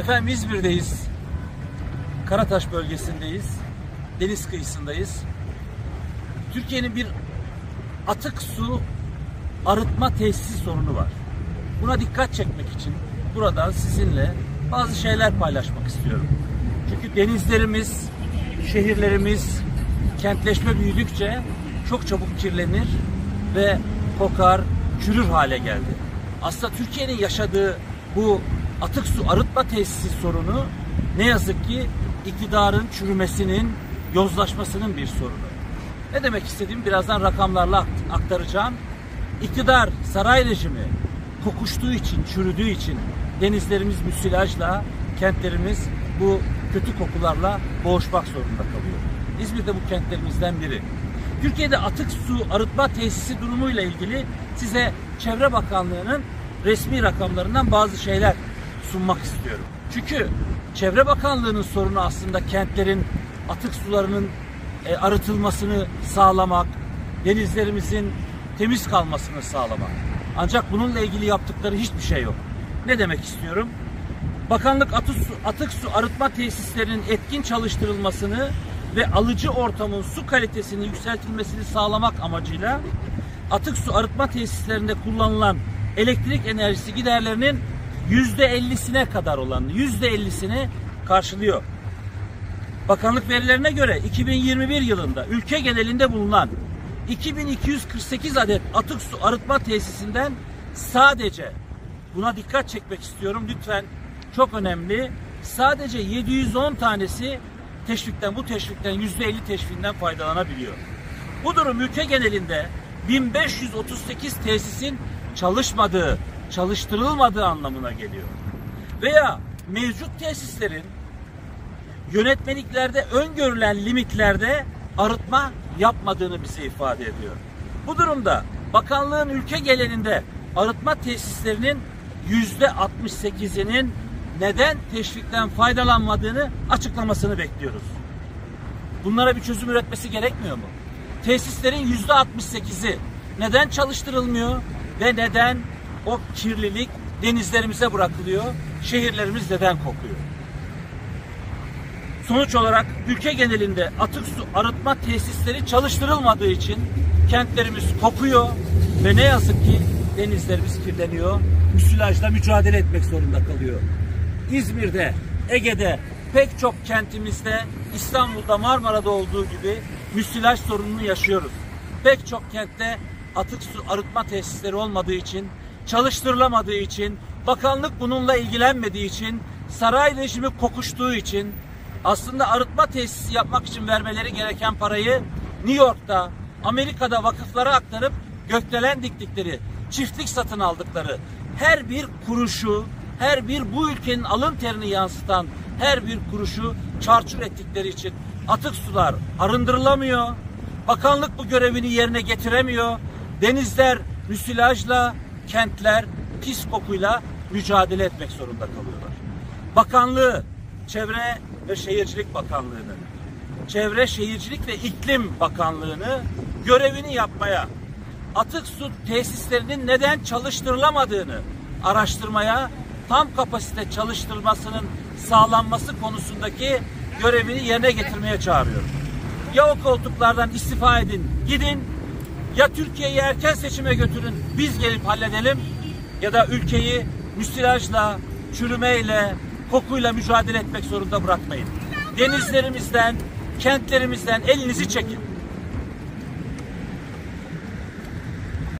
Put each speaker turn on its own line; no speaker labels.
Efendim İzmir'deyiz. Karataş bölgesindeyiz. Deniz kıyısındayız. Türkiye'nin bir atık su arıtma tesisi sorunu var. Buna dikkat çekmek için buradan sizinle bazı şeyler paylaşmak istiyorum. Çünkü denizlerimiz, şehirlerimiz kentleşme büyüdükçe çok çabuk kirlenir ve kokar, çürür hale geldi. Aslında Türkiye'nin yaşadığı bu atık su arıtma tesisi sorunu ne yazık ki iktidarın çürümesinin, yozlaşmasının bir sorunu. Ne demek istediğimi birazdan rakamlarla aktaracağım. İktidar, saray rejimi kokuştuğu için, çürüdüğü için denizlerimiz müsilajla, kentlerimiz bu kötü kokularla boğuşmak zorunda kalıyor. İzmir'de bu kentlerimizden biri. Türkiye'de atık su arıtma tesisi durumuyla ilgili size Çevre Bakanlığı'nın resmi rakamlarından bazı şeyler sunmak istiyorum. Çünkü Çevre Bakanlığı'nın sorunu aslında kentlerin atık sularının e, arıtılmasını sağlamak, denizlerimizin temiz kalmasını sağlamak. Ancak bununla ilgili yaptıkları hiçbir şey yok. Ne demek istiyorum? Bakanlık atık su, atık su arıtma tesislerinin etkin çalıştırılmasını ve alıcı ortamın su kalitesini yükseltilmesini sağlamak amacıyla atık su arıtma tesislerinde kullanılan elektrik enerjisi giderlerinin yüzde ellisine kadar olan yüzde ellisini karşılıyor. Bakanlık verilerine göre 2021 yılında ülke genelinde bulunan 2248 adet atık su arıtma tesisinden sadece buna dikkat çekmek istiyorum lütfen çok önemli sadece 710 tanesi teşvikten bu teşvikten yüzde 50 teşvikinden faydalanabiliyor. Bu durum ülke genelinde 1538 tesisin çalışmadığı, çalıştırılmadığı anlamına geliyor. Veya mevcut tesislerin yönetmeliklerde öngörülen limitlerde arıtma yapmadığını bize ifade ediyor. Bu durumda bakanlığın ülke genelinde arıtma tesislerinin yüzde 68'inin neden teşvikten faydalanmadığını açıklamasını bekliyoruz. Bunlara bir çözüm üretmesi gerekmiyor mu? Tesislerin yüzde 68'i neden çalıştırılmıyor ve neden o kirlilik denizlerimize bırakılıyor, şehirlerimiz neden kokuyor? Sonuç olarak ülke genelinde atık su arıtma tesisleri çalıştırılmadığı için kentlerimiz kokuyor ve ne yazık ki denizlerimiz kirleniyor. Müsilajla mücadele etmek zorunda kalıyor. İzmir'de, Ege'de, pek çok kentimizde, İstanbul'da, Marmara'da olduğu gibi müsilaj sorununu yaşıyoruz. Pek çok kentte atık su arıtma tesisleri olmadığı için, çalıştırılamadığı için, bakanlık bununla ilgilenmediği için, saray rejimi kokuştuğu için, aslında arıtma tesisi yapmak için vermeleri gereken parayı New York'ta, Amerika'da vakıflara aktarıp gökdelen diktikleri, çiftlik satın aldıkları her bir kuruşu, her bir bu ülkenin alın terini yansıtan her bir kuruşu çarçur ettikleri için atık sular arındırılamıyor. Bakanlık bu görevini yerine getiremiyor. Denizler müsilajla, kentler pis kokuyla mücadele etmek zorunda kalıyorlar. Bakanlığı, Çevre ve Şehircilik Bakanlığı'nı, Çevre Şehircilik ve İklim Bakanlığı'nı görevini yapmaya, atık su tesislerinin neden çalıştırılamadığını araştırmaya, tam kapasite çalıştırmasının sağlanması konusundaki görevini yerine getirmeye çağırıyorum. Ya o koltuklardan istifa edin, gidin ya Türkiye'yi erken seçime götürün, biz gelip halledelim ya da ülkeyi müsilajla, çürümeyle, kokuyla mücadele etmek zorunda bırakmayın. Denizlerimizden, kentlerimizden elinizi çekin.